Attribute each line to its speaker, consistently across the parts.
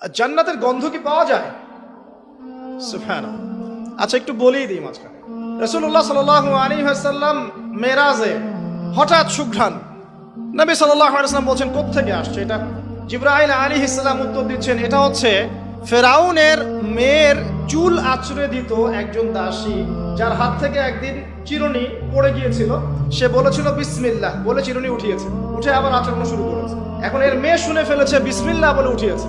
Speaker 1: জান্নাতের গন্ধ কি পাওয়া যায়? আচ্ছা একটু বলেই দিই মাঝখানে। রসুল্লাহ সাল আলী মেরাজে হঠাৎ নবী সাল্লাম বলছেন আসছে এটা? জিব্রাহিল আলী ইসলাম উত্তর দিচ্ছেন, এটা হচ্ছে ফেরাউনের মেয়ের চুল আছড়ে দিত একজন দাসী, যার হাত থেকে একদিন চিরুনি পড়ে গিয়েছিল। সে বলেছিল, বিসমিল্লাহ। বলে চিরুনি উঠিয়েছে। উঠে আবার আচরণ শুরু করেছে। এখন এর মেয়ে শুনে ফেলেছে, বিসমিল্লাহ বলে উঠিয়েছে।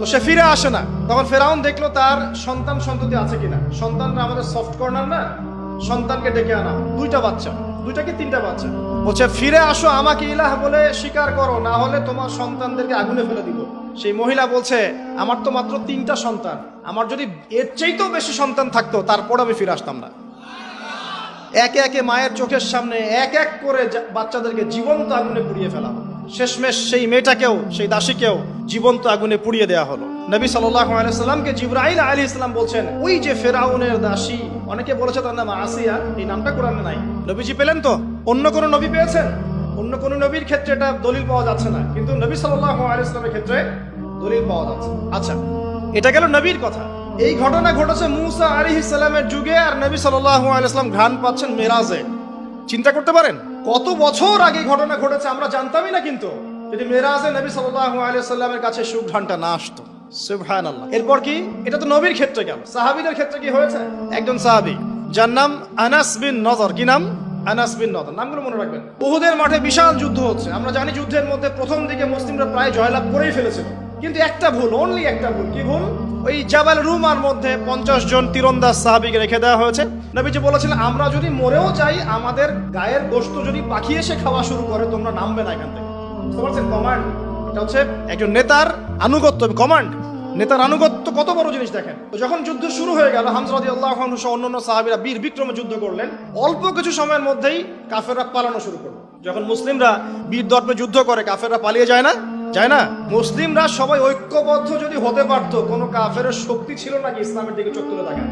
Speaker 1: তো সে ফিরে আসে না। তখন ফেরাউন দেখল তার সন্তান সন্ততি আছে কিনা। সন্তানরা আমাদের সফট কর্নার না? সন্তানকে ডেকে আনা। দুইটা বাচ্চা। দুইটা কি তিনটা বাচ্চা? বলছে, ফিরে আসো, আমাকে ইলাহ বলে স্বীকার করো। না হলে তোমার সন্তানদেরকে আগুনে ফেলে দিব। সেই মহিলা বলছে, আমার তো মাত্র তিনটা সন্তান। আমার যদি এর চাইতেও বেশি সন্তান থাকতো তারপর আমি ফিরে আসতাম না। একে একে মায়ের চোখের সামনে এক এক করে বাচ্চাদেরকে জীবন্ত আগুনে পুড়িয়ে ফেলা। শেষমেশ সেই মেয়েটাকেও, সেই দাসীকেও জীবন্ত আগুনে পুড়িয়ে দেওয়া হলো। নবী সাল্লামকে জিব্রাহিল আলী ইসলাম বলছেন, ওই যে ফেরাউনের দাসী, অনেকে বলেছে তার নাম আসিয়া, এই নামটা কোরআনে নাই। নবীজি পেলেন তো? অন্য কোনো নবী পেয়েছেন? অন্য কোনো নবীর ক্ষেত্রে এটা দলিল পাওয়া যাচ্ছে না, কিন্তু নবী সাল্লাহ ক্ষেত্রে দলিল পাওয়া যাচ্ছে। আচ্ছা এটা গেল নবীর কথা। এই ঘটনা ঘটেছে মুসা আলী ইসলামের যুগে, আর নবী সাল্লাহ আলাইসলাম ঘ্রাণ পাচ্ছেন মেরাজে। চিন্তা করতে পারেন, কত বছর আগে ঘটনা ঘটেছে আমরা জানতামই না কিন্তু। যদি মেরাজে নবী সাল্লাহ আলাইসাল্লামের কাছে সুঘ্রাণটা না আসতো সুবহান আল্লাহ এরপর কি? এটা তো নবীর ক্ষেত্রে গেল। সাহাবিদের ক্ষেত্রে কি হয়েছে? একজন সাহাবি, যার নাম আনাস বিন নজর। কি নাম? আনাস বিন নজর। নামগুলো মনে রাখবেন। উহুদের মাঠে বিশাল যুদ্ধ হচ্ছে। আমরা জানি যুদ্ধের মধ্যে প্রথম দিকে মুসলিমরা প্রায় জয়লাভ করেই ফেলেছিল। কিন্তু একটা ভুল অনলি একটা ভুল। কি ভুল? ওই জাবাল রুমার মধ্যে পঞ্চাশ জন তীরন্দাজ সাহাবিকে রেখে দেওয়া হয়েছে। নবীজি বলেছিলেন, আমরা যদি মরেও যাই, আমাদের গায়ের গোস্ত যদি পাখি এসে খাওয়া শুরু করে, তোমরা নামবে না এখান থেকে। কমান্ড এটা হচ্ছে একজন নেতার আনুগত্য কমান্ড নেতার আনুগত্য কত বড় জিনিস দেখেন? যখন যুদ্ধ শুরু হয়ে গেল হামসরাদি আল্লাহ সহ অন্যান্য সাহাবিরা বীর বিক্রমে যুদ্ধ করলেন। অল্প কিছু সময়ের মধ্যেই কাফেররা পালানো শুরু করল। যখন মুসলিমরা বীর দর্পে যুদ্ধ করে, কাফেররা পালিয়ে যায় না? যায় না? মুসলিমরা সবাই ঐক্যবদ্ধ যদি হতে পারতো, কোনো কাফের শক্তি ছিল নাকি ইসলামের দিকে চোখ তুলে তাকান?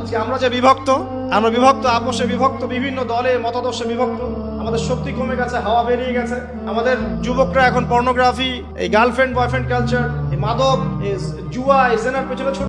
Speaker 1: আজকে আমরা যে বিভক্ত, আমরা বিভক্ত, আপোষে বিভক্ত, বিভিন্ন দলে, মতাদর্শে বিভক্ত আমাদের শক্তি কমে গেছে, হাওয়া বেরিয়ে গেছে। আমাদের যুবকরা এখন পর্নোগ্রাফি এই গার্লফ্রেন্ড বয়ফ্রেন্ড কালচার এই মাদক, এই জুয়া, এই জেনার পেছনে